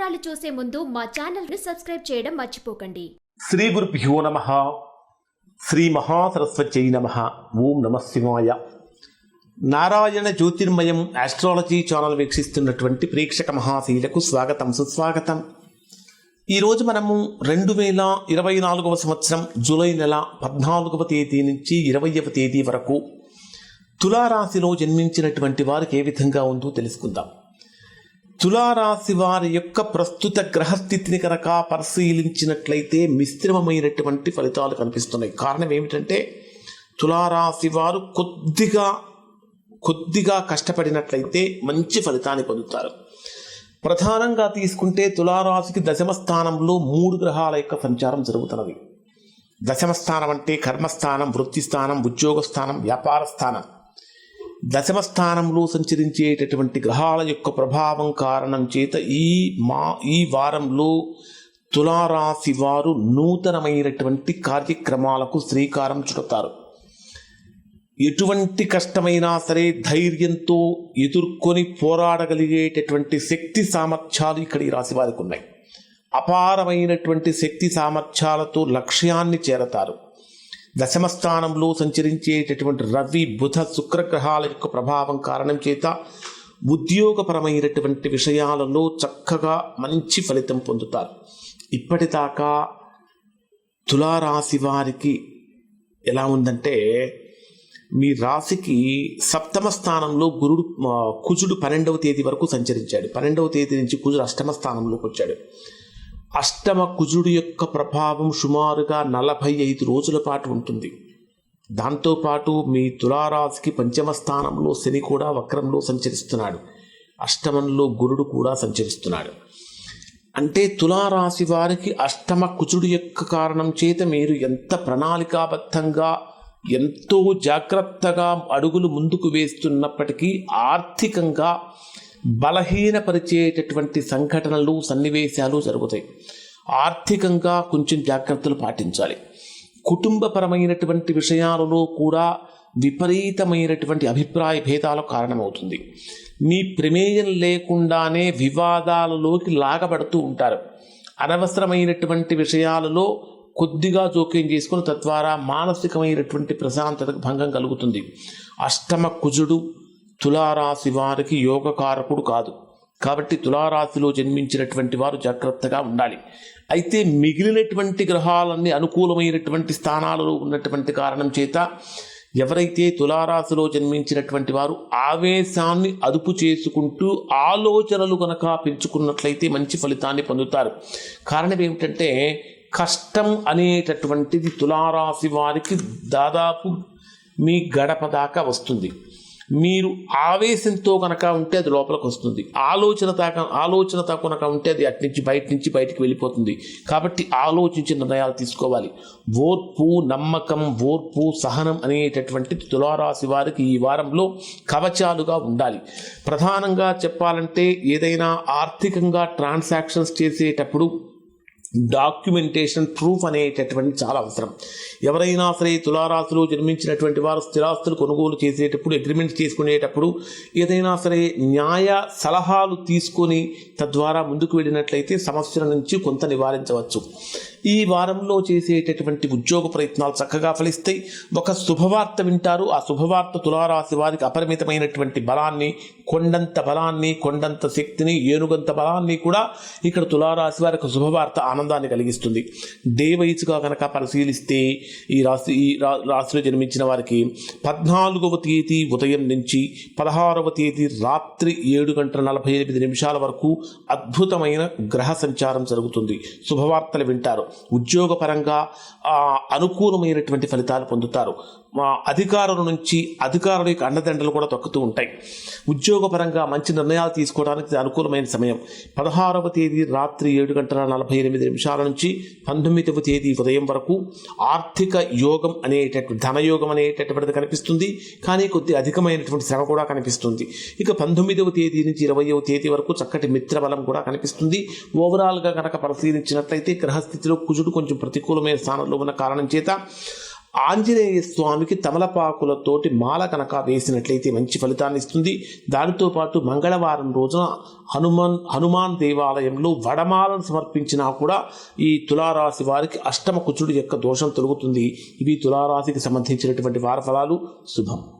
వివరాలు చూసే ముందు మా ఛానల్ని సబ్స్క్రైబ్ చేయడం మర్చిపోకండి. శ్రీ గురుభ్యో నమ. శ్రీ మహాసరస్వత్యై నమ. ఓం నమ శివాయ. నారాయణ జ్యోతిర్మయం ఆస్ట్రాలజీ ఛానల్ వీక్షిస్తున్నటువంటి ప్రేక్షక మహాశీలకు స్వాగతం సుస్వాగతం. ఈరోజు మనము రెండు వేల ఇరవై నాలుగవ సంవత్సరం జూలై నెల పద్నాలుగవ తేదీ నుంచి ఇరవయవ తేదీ వరకు తులారాశిలో జన్మించినటువంటి వారికి ఏ విధంగా ఉందో తెలుసుకుందాం. తులారాశి వారి యొక్క ప్రస్తుత గ్రహస్థితిని కనుక పరిశీలించినట్లయితే మిశ్రమమైనటువంటి ఫలితాలు కనిపిస్తున్నాయి. కారణం ఏమిటంటే తులారాశి వారు కొద్దిగా కొద్దిగా కష్టపడినట్లయితే మంచి ఫలితాన్ని పొందుతారు. ప్రధానంగా తీసుకుంటే తులారాశికి దశమ స్థానంలో మూడు గ్రహాల యొక్క సంచారం జరుగుతున్నది. దశమ స్థానం అంటే కర్మస్థానం వృత్తి స్థానం ఉద్యోగ స్థానం వ్యాపార స్థానం. దశమ స్థానంలో సంచరించేటటువంటి గ్రహాల యొక్క ప్రభావం కారణం చేత ఈ మా ఈ వారంలో తులారాశి వారు నూతనమైనటువంటి కార్యక్రమాలకు శ్రీకారం చుడతారు. ఎటువంటి కష్టమైనా సరే ధైర్యంతో ఎదుర్కొని పోరాడగలిగేటటువంటి శక్తి సామర్థ్యాలు ఇక్కడ ఈ రాశి వారికి ఉన్నాయి. అపారమైనటువంటి శక్తి సామర్థ్యాలతో లక్ష్యాన్ని చేరతారు. దశమ స్థానంలో సంచరించేటటువంటి రవి బుధ శుక్రగ్రహాల యొక్క ప్రభావం కారణం చేత ఉద్యోగపరమైనటువంటి విషయాలలో చక్కగా మంచి ఫలితం పొందుతారు. ఇప్పటిదాకా తులారాశి వారికి ఎలా ఉందంటే మీ రాశికి సప్తమ స్థానంలో గురుడు కుజుడు పన్నెండవ తేదీ వరకు సంచరించాడు. పన్నెండవ తేదీ నుంచి కుజుడు అష్టమ స్థానంలోకి వచ్చాడు. అష్టమ కుజుడు యొక్క ప్రభావం సుమారుగా నలభై ఐదు రోజుల పాటు ఉంటుంది. దాంతోపాటు మీ తులారాశికి పంచమ స్థానంలో శని కూడా వక్రంలో సంచరిస్తున్నాడు. అష్టమంలో గురుడు కూడా సంచరిస్తున్నాడు. అంటే తులారాశి వారికి అష్టమ కుజుడు యొక్క కారణం చేత మీరు ఎంత ప్రణాళికాబద్ధంగా ఎంతో జాగ్రత్తగా అడుగులు ముందుకు వేస్తున్నప్పటికీ ఆర్థికంగా బలహీనపరిచేటటువంటి సంఘటనలు సన్నివేశాలు జరుగుతాయి. ఆర్థికంగా కొంచెం జాగ్రత్తలు పాటించాలి. కుటుంబపరమైనటువంటి విషయాలలో కూడా విపరీతమైనటువంటి అభిప్రాయ భేదాలకు కారణమవుతుంది. మీ ప్రమేయం లేకుండానే వివాదాలలోకి లాగబడుతూ ఉంటారు. అనవసరమైనటువంటి విషయాలలో కొద్దిగా జోక్యం చేసుకుని తద్వారా మానసికమైనటువంటి ప్రశాంతతకు భంగం కలుగుతుంది. అష్టమ కుజుడు తులారాశి వారికి యోగకారకుడు కాదు. కాబట్టి తులారాశిలో జన్మించినటువంటి వారు జాగ్రత్తగా ఉండాలి. అయితే మిగిలినటువంటి గ్రహాలన్నీ అనుకూలమైనటువంటి స్థానాలలో ఉన్నటువంటి కారణం చేత ఎవరైతే తులారాశిలో జన్మించినటువంటి వారు ఆవేశాన్ని అదుపు చేసుకుంటూ ఆలోచనలు కనుక పెంచుకున్నట్లయితే మంచి ఫలితాన్ని పొందుతారు. కారణం ఏమిటంటే కష్టం అనేటటువంటిది తులారాశి వారికి దాదాపు మీ గడప దాకా వస్తుంది. మీరు ఆవేశంతో కనుక ఉంటే అది లోపలికి వస్తుంది. ఆలోచన ఆలోచనతో కనుక ఉంటే అది అటు నుంచి బయట నుంచి బయటికి వెళ్ళిపోతుంది. కాబట్టి ఆలోచించి నిర్ణయాలు తీసుకోవాలి. ఓర్పు నమ్మకం ఓర్పు సహనం అనేటటువంటి తులారాశి వారికి ఈ వారంలో కవచాలుగా ఉండాలి. ప్రధానంగా చెప్పాలంటే ఏదైనా ఆర్థికంగా ట్రాన్సాక్షన్స్ చేసేటప్పుడు డాక్యుమెంటేషన్ ప్రూఫ్ అనేటటువంటి చాలా అవసరం. ఎవరైనా సరే తులారాశిలో జన్మించినటువంటి వారు స్థిరాస్తులు కొనుగోలు చేసేటప్పుడు అగ్రిమెంట్ తీసుకునేటప్పుడు ఏదైనా సరే న్యాయ సలహాలు తీసుకొని తద్వారా ముందుకు వెళ్ళినట్లయితే సమస్యల నుంచి కొంత నివారించవచ్చు. ఈ వారంలో చేసేటటువంటి ఉద్యోగ ప్రయత్నాలు చక్కగా ఫలిస్తాయి. ఒక శుభవార్త వింటారు. ఆ శుభవార్త తులారాశి వారికి అపరిమితమైనటువంటి బలాన్ని కొండంత బలాన్ని కొండంత శక్తిని ఏనుగంత బలాన్ని కూడా ఇక్కడ తులారాశి వారికి శుభవార్త ఆనందాన్ని కలిగిస్తుంది. డే వైజ్గా కనుక పరిశీలిస్తే ఈ రాశి ఈ రా- రాశిలో జన్మించిన వారికి పద్నాలుగవ తేదీ ఉదయం నుంచి పదహారవ తేదీ రాత్రి ఏడు గంటల నలభై ఎనిమిది నిమిషాల వరకు అద్భుతమైన గ్రహ సంచారం జరుగుతుంది. శుభవార్తలు వింటారు. ఉద్యోగపరంగా అనుకూలమైనటువంటి ఫలితాలు పొందుతారు. మా అధికారుల నుంచి అధికారుల యొక్క అండదండలు కూడా తొక్కుతూ ఉంటాయి. ఉద్యోగపరంగా మంచి నిర్ణయాలు తీసుకోవడానికి ఇది అనుకూలమైన సమయం. పదహారవ తేదీ రాత్రి ఏడు గంటల నలభై ఎనిమిది నిమిషాల నుంచి పంతొమ్మిదవ తేదీ ఉదయం వరకు ఆర్థిక యోగం అనేటటువంటి ధనయోగం అనేటటువంటిది కనిపిస్తుంది. కానీ కొద్ది అధికమైనటువంటి శ్రమ కూడా కనిపిస్తుంది. ఇక పంతొమ్మిదవ తేదీ నుంచి ఇరవయవ తేదీ వరకు చక్కటి మిత్రబలం కూడా కనిపిస్తుంది. ఓవరాల్గా కనుక పరిశీలించినట్లయితే గ్రహస్థితిలో కుజుడు కొంచెం ప్రతికూలమైన స్థానంలో ఉన్న కారణం చేత ఆంజనేయ స్వామికి తమలపాకులతోటి మాల కనుక వేసినట్లయితే మంచి ఫలితాన్ని ఇస్తుంది. దానితో పాటు మంగళవారం రోజున హనుమాన్ హనుమాన్ దేవాలయంలో వడమాలను సమర్పించినా కూడా ఈ తులారాశి వారికి అష్టమ కుచుడు యొక్క దోషం తొలుగుతుంది. ఇవి తులారాశికి సంబంధించినటువంటి వారఫలాలు. శుభం.